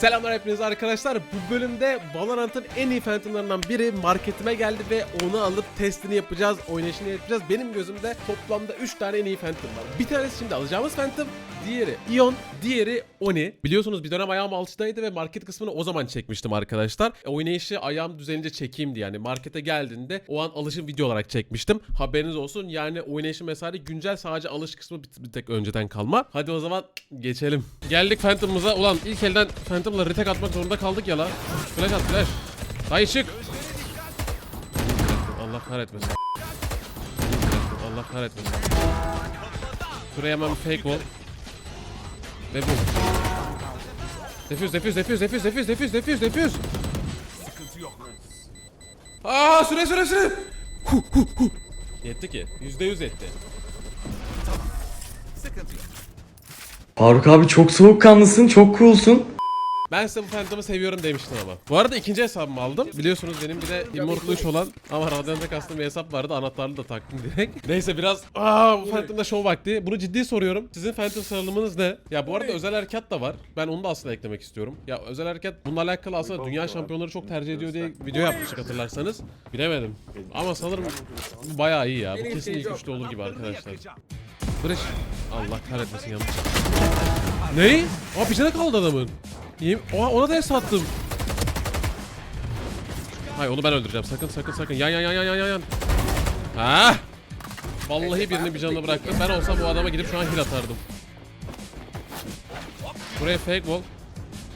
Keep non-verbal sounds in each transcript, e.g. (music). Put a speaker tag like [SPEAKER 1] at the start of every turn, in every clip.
[SPEAKER 1] Selamlar hepinize arkadaşlar. Bu bölümde Valorant'ın en iyi Phantom'larından biri marketime geldi ve onu alıp testini yapacağız, oynayışını yapacağız. Benim gözümde toplamda 3 tane en iyi Phantom var. Bir tanesi şimdi alacağımız Phantom, diğeri Ion, diğeri Oni. Biliyorsunuz bir dönem ayağım alçıdaydı ve market kısmını o zaman çekmiştim arkadaşlar. E, oynayışı ayağım düzelince çekeyim diye yani markete geldiğinde o an alışım video olarak çekmiştim. Haberiniz olsun yani oynayışı mesela güncel sadece alış kısmı bir, bir tek önceden kalma. Hadi o zaman geçelim. Geldik Phantom'ımıza. Ulan ilk elden Phantom'la retake atmak zorunda kaldık ya la. Flash at flash. Dayı çık. Allah kahretmesin. Allah kahretmesin. Şuraya hemen fake wall. Ve bu. Defüz, defüz, defüz, defüz, defüz, defüz, defüz, defüz. Aa süre süre süre. Hu, hu, hu. Yetti ki. Yüzde yüz yetti.
[SPEAKER 2] Faruk abi çok soğukkanlısın, çok coolsun.
[SPEAKER 1] Ben size bu Phantom'ı seviyorum demiştim ama. Bu arada ikinci hesabımı aldım. Biliyorsunuz benim bir de Immortal 3 olan ama Radiant'a kastım bir hesap vardı. Anahtarlı da taktım direkt. (laughs) Neyse biraz aa bu Phantom'da show vakti. Bunu ciddi soruyorum. Sizin Phantom sıralamanız ne? Ya bu arada özel harekat da var. Ben onu da aslında eklemek istiyorum. Ya özel harekat bununla alakalı aslında dünya şampiyonları çok tercih ediyor diye video yapmıştık hatırlarsanız. Bilemedim. Ama sanırım bu bayağı iyi ya. Bu kesin ilk üçte olur gibi arkadaşlar. Barış. Allah kahretmesin yanlış. Ne? Aa tane kaldı adamın. Niye? Oha ona da es attım. Hayır onu ben öldüreceğim. Sakın sakın sakın. Yan yan yan yan yan yan. Ha? Vallahi birini bir canına bıraktı. Ben olsam bu adama gidip şu an heal atardım. Buraya fake wall.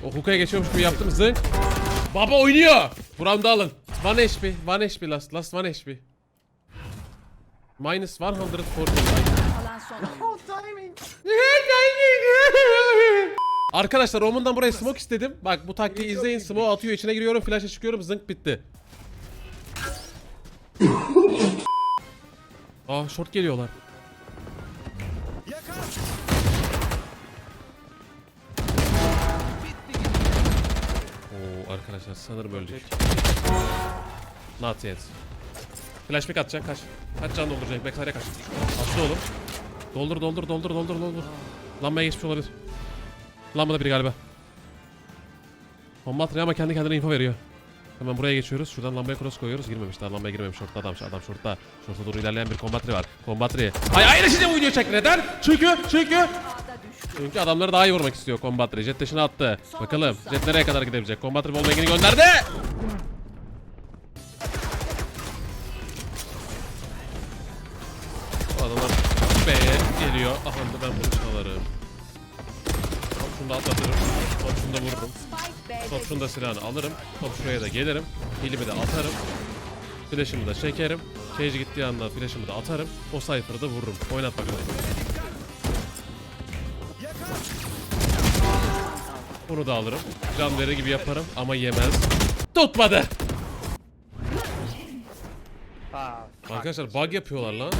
[SPEAKER 1] O hookaya geçiyormuş gibi yaptım. Zınk. Baba oynuyor. Buramda alın. 1 HP. 1 HP last. Last 1 HP. Minus 140 Arkadaşlar Roman'dan buraya smoke istedim. Bak bu taktiği izleyin. Smoke atıyor içine giriyorum. Flash'a çıkıyorum. Zınk bitti. (laughs) Aa short geliyorlar. Oo arkadaşlar sanırım öldük. Not yet. Flash pick atacak kaç. Kaç can dolduracak. Backside'e kaç. Atlı oğlum. Doldur doldur doldur doldur doldur. Lambaya geçmiş olabilir. Lambada biri galiba. Bomba ama kendi kendine info veriyor. Hemen buraya geçiyoruz. Şuradan lambaya cross koyuyoruz. Girmemiş daha lambaya girmemiş. Şortta adam. Adam şortta. Şortta doğru ilerleyen bir kombatri var. Kombatri. Ay aynı şimdi video çek. Neden? Çünkü çünkü çünkü adamları daha iyi vurmak istiyor Kombatri. Jet dash'ını attı. Bakalım Jet nereye kadar gidebilecek? Kombatri Volbang'ini gönderdi. O adamlar B'ye geliyor. Aha ben bunu çalarım. Da atlatırım. Hop şunu da vururum. Hop şunu da silahını alırım. Hop şuraya da gelirim. Hilimi de atarım. Flash'ımı da çekerim. Cage gittiği anda flash'ımı da atarım. O Cypher'ı da vururum. Oynat bakalım. Bunu da alırım. Can verir gibi yaparım ama yemez. Tutmadı. Arkadaşlar bug yapıyorlar lan.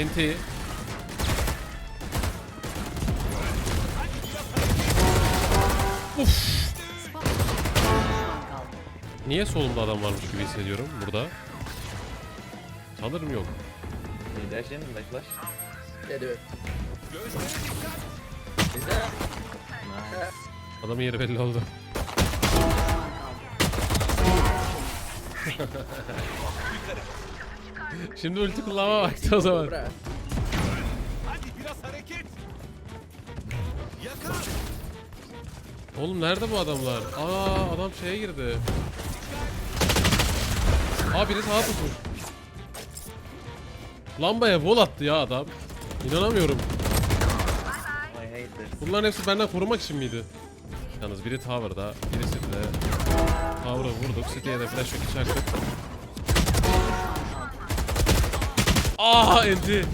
[SPEAKER 1] Enti. Niye solumda adam varmış gibi hissediyorum burada? Sanırım yok.
[SPEAKER 3] Yeah, do it.
[SPEAKER 1] Adamın yeri belli oldu. (laughs) Şimdi ulti kullanma vakti o zaman.
[SPEAKER 3] Bra.
[SPEAKER 1] Oğlum nerede bu adamlar? Aa adam şeye girdi. Aa biri sağa tutmuş. Lambaya wall attı ya adam. İnanamıyorum. Bunların hepsi benden korumak için miydi? Yalnız biri tower'da, birisi de tower'ı vurduk. City'ye de flash çaktık. Aa enti.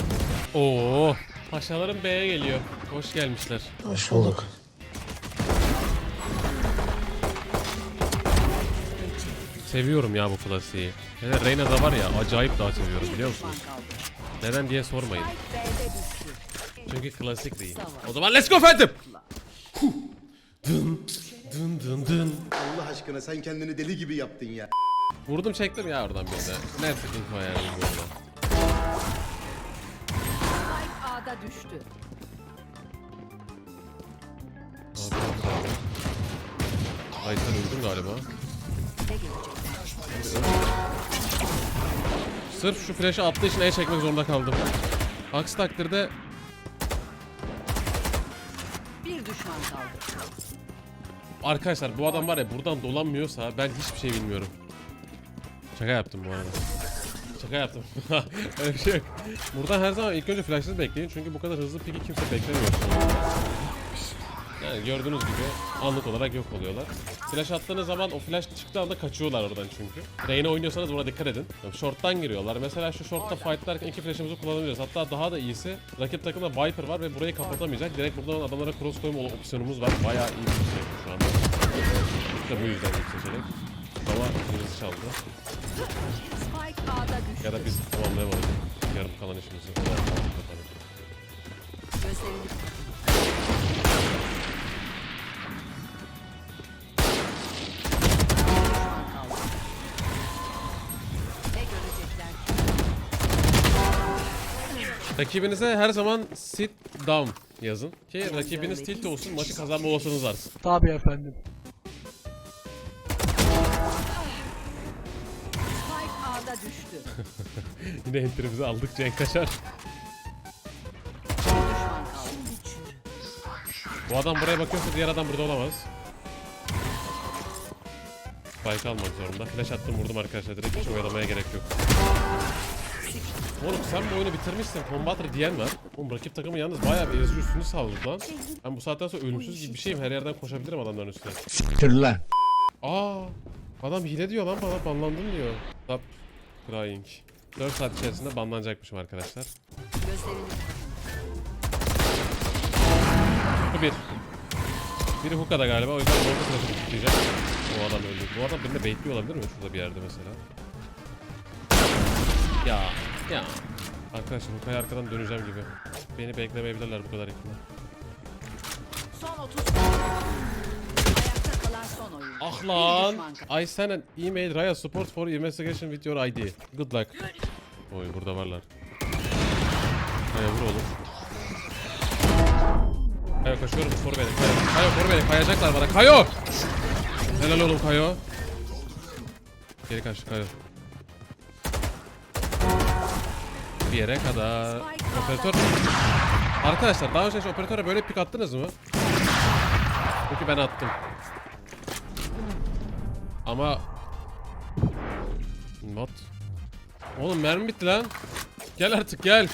[SPEAKER 1] Oo. Paşalarım B'ye geliyor. Hoş gelmişler.
[SPEAKER 2] Hoş bulduk.
[SPEAKER 1] Seviyorum ya bu klasiği. Hele Reyna'da var ya acayip daha seviyorum biliyor musunuz? Neden diye sormayın. Çünkü klasik değil. O zaman let's go! Huh. Dın dın dın dın.
[SPEAKER 4] Allah aşkına sen kendini deli gibi yaptın ya.
[SPEAKER 1] Vurdum çektim ya oradan birine. Ne sıkıntı var yani bu arada.
[SPEAKER 3] A'da düştü.
[SPEAKER 1] Ay sen öldün galiba. Sırf şu flash'ı attığı için E çekmek zorunda kaldım. Aksi takdirde
[SPEAKER 3] Bir düşman kaldı.
[SPEAKER 1] arkadaşlar bu adam var ya buradan dolanmıyorsa ben hiçbir şey bilmiyorum. Şaka yaptım bu arada. Şaka yaptım. (laughs) Öyle bir şey yok. Buradan her zaman ilk önce flash'ınızı bekleyin çünkü bu kadar hızlı piki kimse beklemiyor. Yani gördüğünüz gibi anlık olarak yok oluyorlar. Flash attığınız zaman o flash çıktığı anda kaçıyorlar oradan çünkü. Reyna oynuyorsanız buna dikkat edin. Short'tan giriyorlar. Mesela şu short'ta fightlarken iki flash'ımızı kullanabiliriz. Hatta daha da iyisi rakip takımda Viper var ve burayı kapatamayacak. Direkt buradan adamlara cross koyma opsiyonumuz var. Bayağı iyi bir şey şu anda. İşte bu yüzden ilk seçenek. Ama birisi çaldı. Ya da biz tamamlayamadık. Yarım kalan işimizi.
[SPEAKER 3] Gözlerini?
[SPEAKER 1] Rakibinize her zaman sit down yazın. Ki rakibiniz tilt olsun maçı kazanma olasılığınız artsın.
[SPEAKER 4] Tabii efendim. (laughs)
[SPEAKER 1] Yine enterimizi aldık Cenk Kaşar. Bu adam buraya bakıyorsa diğer adam burada olamaz. Spike almak zorunda. Flash attım vurdum arkadaşlar direkt hiç oyalamaya gerek yok. Oğlum sen bu oyunu bitirmişsin. Combatter diyen var. Oğlum rakip takımı yalnız bayağı bir ezici üstünü saldırdı lan. Ben bu saatten sonra ölümsüz gibi bir şeyim. Her yerden koşabilirim adamların üstüne.
[SPEAKER 5] Siktir lan.
[SPEAKER 1] Aa, adam hile diyor lan bana banlandın diyor. Stop crying. 4 saat içerisinde banlanacakmışım arkadaşlar. Bu bir. Biri hookah'da galiba o yüzden orta sırası tutlayacak. O adam öldü. Bu adam beni de baitliyor olabilir mi şurada bir yerde mesela? Ya, ya. Arkadaşlar hookah'ya arkadan döneceğim gibi. Beni beklemeyebilirler bu kadar ihtimal.
[SPEAKER 3] son 30
[SPEAKER 1] Ah lan! I sent an email Raya support for investigation with your ID. Good luck. Oy burada varlar. Kaya vur oğlum. Kayo koşuyorum koru beni. Kayo, Kayo koru beni. Kayacaklar bana. Kayo! Helal oğlum Kayo. Geri kaç Kayo. Bir yere kadar. Operatör. Arkadaşlar daha önce hiç operatöre böyle pik attınız mı? Çünkü ben attım. Ama Not. Oğlum mermi bitti lan. Gel artık gel.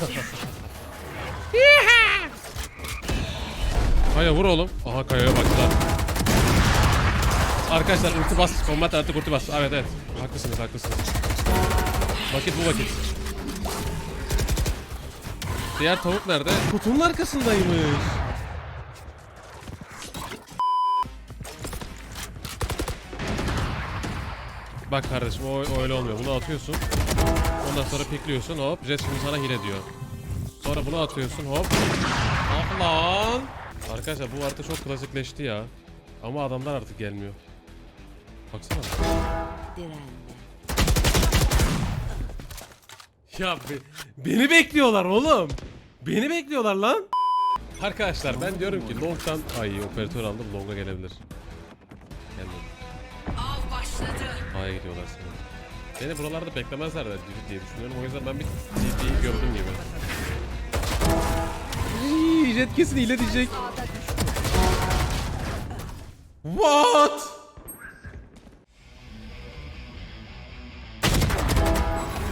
[SPEAKER 1] (laughs) Kaya vur oğlum. Aha Kaya'ya baktılar. Arkadaşlar ulti bas. Combat artık ulti bas. Evet evet. Haklısınız haklısınız. Vakit bu vakit. Diğer tavuk nerede? Kutunun arkasındaymış. Bak kardeşim o, o öyle olmuyor. Bunu atıyorsun. Ondan sonra pikliyorsun hop. Jet şimdi sana hile diyor. Sonra bunu atıyorsun hop. Ah lan. Arkadaşlar bu harita çok klasikleşti ya. Ama adamlar artık gelmiyor. Baksana. Ya be- beni bekliyorlar oğlum. Beni bekliyorlar lan. Arkadaşlar ben diyorum ki long'dan ay operatör aldım long'a gelebilir. A'ya gidiyorlar sanırım. Beni buralarda beklemezler de diye düşünüyorum. O yüzden ben bir TP'yi gördüm gibi. Iiii, jet kesin hile diyecek. What?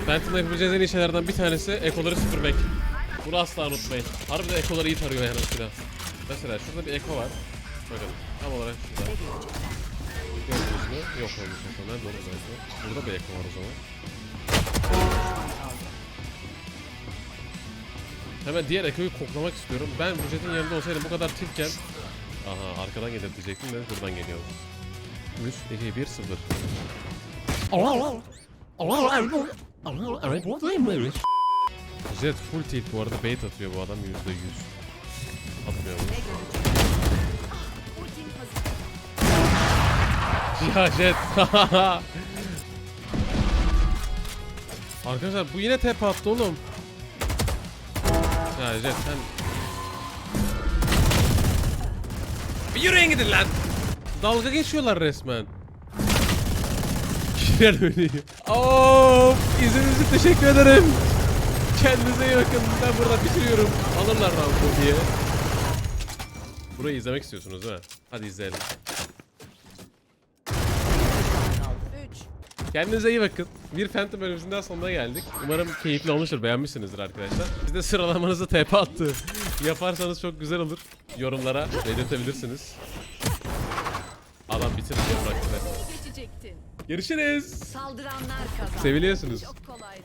[SPEAKER 1] Phantom'la yapabileceğiniz en iyi şeylerden bir tanesi ekoları süpürmek. Bunu asla unutmayın. Harbiden ekoları iyi tarıyor yani silah. Mesela şurada bir eko var. Bakın tam olarak şurada. Gördünüz mü? Yok olmuş eko. Nerede olur eko? Burada bir eko var o zaman. Hemen diğer ekoyu koklamak istiyorum. Ben bu jetin yanında olsaydım bu kadar tiltken Aha arkadan gelir diyecektim de buradan geliyor. 3, 2, 1, 0. Jet full tilt bu arada bait atıyor bu adam %100. Atmıyor Jet. Arkadaşlar bu yine tep attı oğlum. Ya Jet sen... Bir yürüyün gidin lan. Dalga geçiyorlar resmen. Kiral oynuyor. Of, için teşekkür ederim. Kendinize iyi bakın. Ben burada bitiriyorum. Alırlar round'u diye. Burayı izlemek istiyorsunuz mi? Hadi izleyelim.
[SPEAKER 3] 3.
[SPEAKER 1] Kendinize iyi bakın. Bir Phantom bölümümüzün sonuna geldik. Umarım keyifli olmuştur. Beğenmişsinizdir arkadaşlar. Biz de sıralamanızı TP attı. Yaparsanız çok güzel olur. Yorumlara belirtebilirsiniz. Adam bitirdi bıraktı.
[SPEAKER 3] Geçecektin.
[SPEAKER 1] Görüşürüz.
[SPEAKER 3] Saldıranlar kazandı.
[SPEAKER 1] Seviliyorsunuz.
[SPEAKER 3] Çok kolaydı.